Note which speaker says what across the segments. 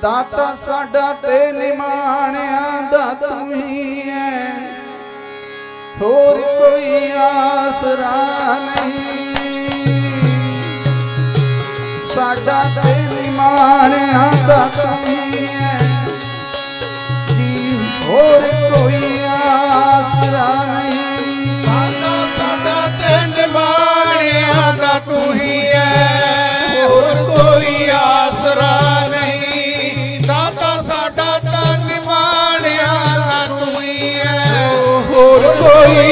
Speaker 1: ਦਾਤਾ ਸਾਡਾ ਤੇ ਨਿਮਾਣਿਆ ਦਾ ਤੂੰ ਹੀ ਐ। ਹੋਰ ਕੋਈ ਆਸਰਾ ਨਹੀਂ। ਸਾਡਾ ਤੇ ਨਿਮਾਣਿਆ ਦਾ ਤੂੰ ਹੀ
Speaker 2: ਐ। போய்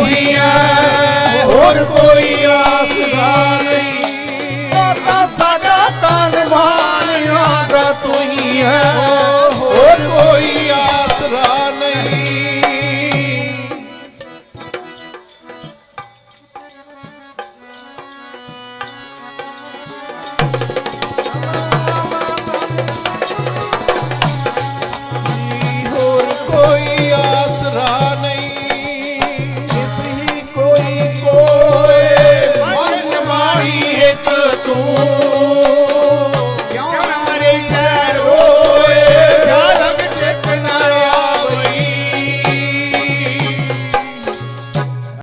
Speaker 2: ਉਹੀ ਹੋਰ ਕੋਈ ਆਸਰਾ ਨਹੀਂ। ਤਾਂ